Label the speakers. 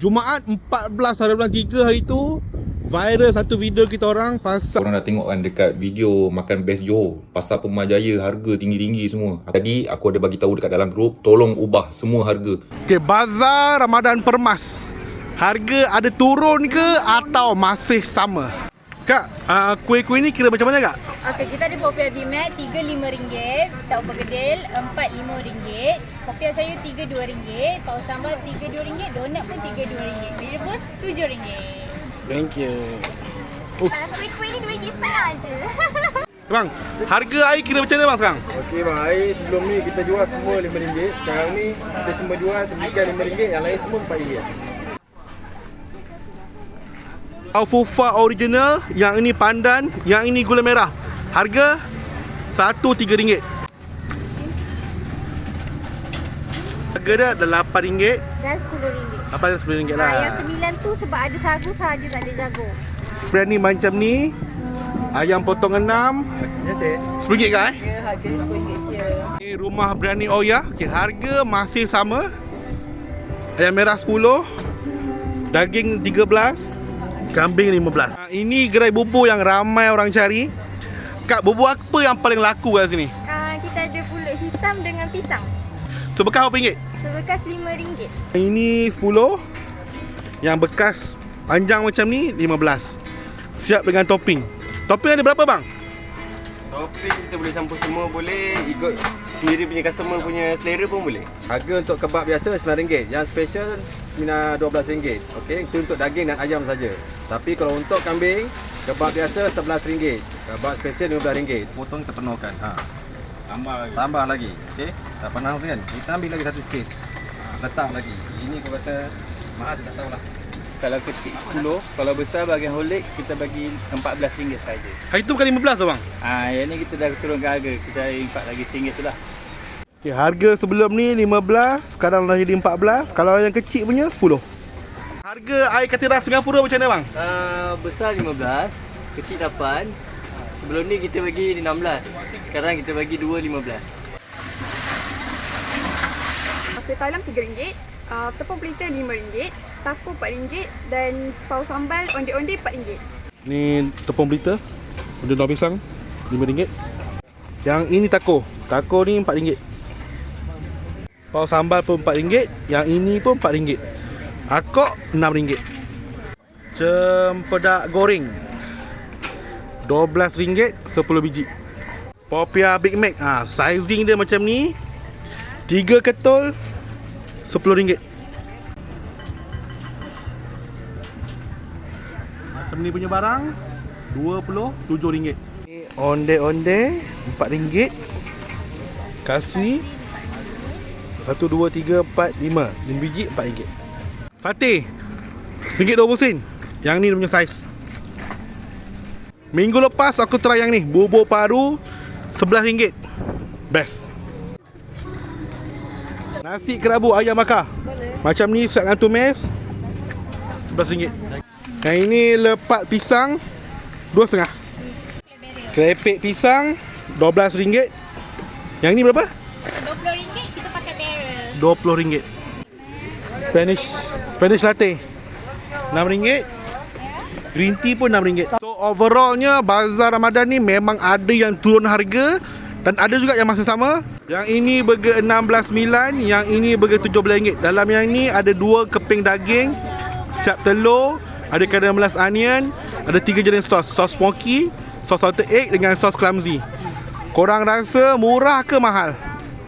Speaker 1: Jumaat 14 hari bulan 3 hari tu Viral satu video kita orang pasal
Speaker 2: Korang dah tengok kan dekat video makan best Johor Pasal Pemajaya harga tinggi-tinggi semua Tadi aku ada bagi tahu dekat dalam grup Tolong ubah semua harga
Speaker 1: Okay, Bazar Ramadan Permas Harga ada turun ke atau masih sama? Kak, uh, kuih-kuih ni kira macam mana kak?
Speaker 3: Okey, kita ada popiah bimat RM3.5, tahu bergedil RM4.5, popiah sayur RM3.2, paus sambal RM3.2, donat pun RM3.2, mi rebus RM7.
Speaker 1: Thank you
Speaker 3: Kalau kuih-kuih ni RM2 setengah je.
Speaker 1: Bang, harga air kira macam mana bang sekarang?
Speaker 4: Okey bang, air sebelum ni kita jual semua RM5. Sekarang ni kita cuma jual tebikan RM5, yang lain semua RM4.
Speaker 1: Alfufa original, yang ini pandan, yang ini gula merah. Harga RM1.3. Harga dia adalah RM8.
Speaker 3: Dan RM10.
Speaker 1: Apa dia RM10
Speaker 3: Ah,
Speaker 1: lah.
Speaker 3: yang sembilan tu sebab ada sagu sahaja tak ada jagung.
Speaker 1: Brand ni macam ni. Ayam potong enam.
Speaker 4: Ya saya.
Speaker 1: RM10 kan eh?
Speaker 3: Ya, harga RM10 je.
Speaker 1: Ini rumah Berani Oya. Okey, harga masih sama. Ayam merah 10, daging 13, kambing 15. Ha, ini gerai bubur yang ramai orang cari. Kak, bubur apa yang paling laku kat sini?
Speaker 3: Ah, kita ada pulut hitam dengan pisang.
Speaker 1: Sebekas berapa ringgit?
Speaker 3: Sebekas RM5.
Speaker 1: Ini 10. Yang bekas panjang macam ni 15. Siap dengan topping. Topping ada berapa bang?
Speaker 4: Topping kita boleh campur semua boleh, ikut sendiri punya customer punya selera pun boleh. Harga untuk kebab biasa RM9, yang special RM12. Okey, itu untuk daging dan ayam saja. Tapi kalau untuk kambing, kebab biasa RM11. Kebab special RM15. Potong kita penuhkan. Ha. Tambah lagi. Tambah lagi. Okey. Tak pernah kan? Kita ambil lagi satu sikit. Ha, letak lagi. Ini kau kata mahal saya tak tahulah.
Speaker 5: Kalau kecil 10, kalau besar bagian holik kita bagi RM14 saja.
Speaker 1: Hari tu bukan 15 tu bang?
Speaker 5: Ah, yang ni kita dah turunkan harga. Kita impak lagi RM1 tu lah.
Speaker 1: Okay, harga sebelum ni 15, sekarang dah jadi 14. Kalau yang kecil punya 10. Harga air katira Singapura macam mana bang?
Speaker 6: Uh, besar 15, kecil 8. Sebelum ni kita bagi 16. Sekarang kita bagi 2.15.
Speaker 7: Kuih talam RM3, uh, tepung pelita RM5, taco RM4 dan paus sambal onde-onde RM4.
Speaker 1: Ni tepung berita Benda daun pisang RM5 Yang ini taco Taco ni RM4 Paus sambal pun RM4 Yang ini pun RM4 Akok RM6 Cempedak goreng. RM12 10 biji. Popia Big Mac. Ha, Sizing dia macam ni 3 ketul RM10 Macam ni punya barang RM27 Onde-onde RM4 Kasih. 1, 2, 3, 4, 5 5 biji RM4 Sate RM1.20 Yang ni dia punya saiz. Minggu lepas aku try yang ni Bubur paru RM11 Best. Nasi kerabu ayam bakar. Macam ni set dengan tumis RM11 Yang ini lepat pisang RM2.5 Kerepek pisang RM12 Yang ni berapa?
Speaker 3: RM20 kita pakai barrel.
Speaker 1: RM20 Spanish Spanish latte. RM6 Green tea pun RM6 So overallnya Bazar Ramadan ni memang ada yang turun harga Dan ada juga yang masih sama. Yang ini burger RM16.9 Yang ini burger RM17 Dalam yang ni ada dua keping daging Siap telur Ada caramelized onion Ada tiga jenis sos. Sos smoky Sos salted egg dengan sos clumsy. Korang rasa murah ke mahal?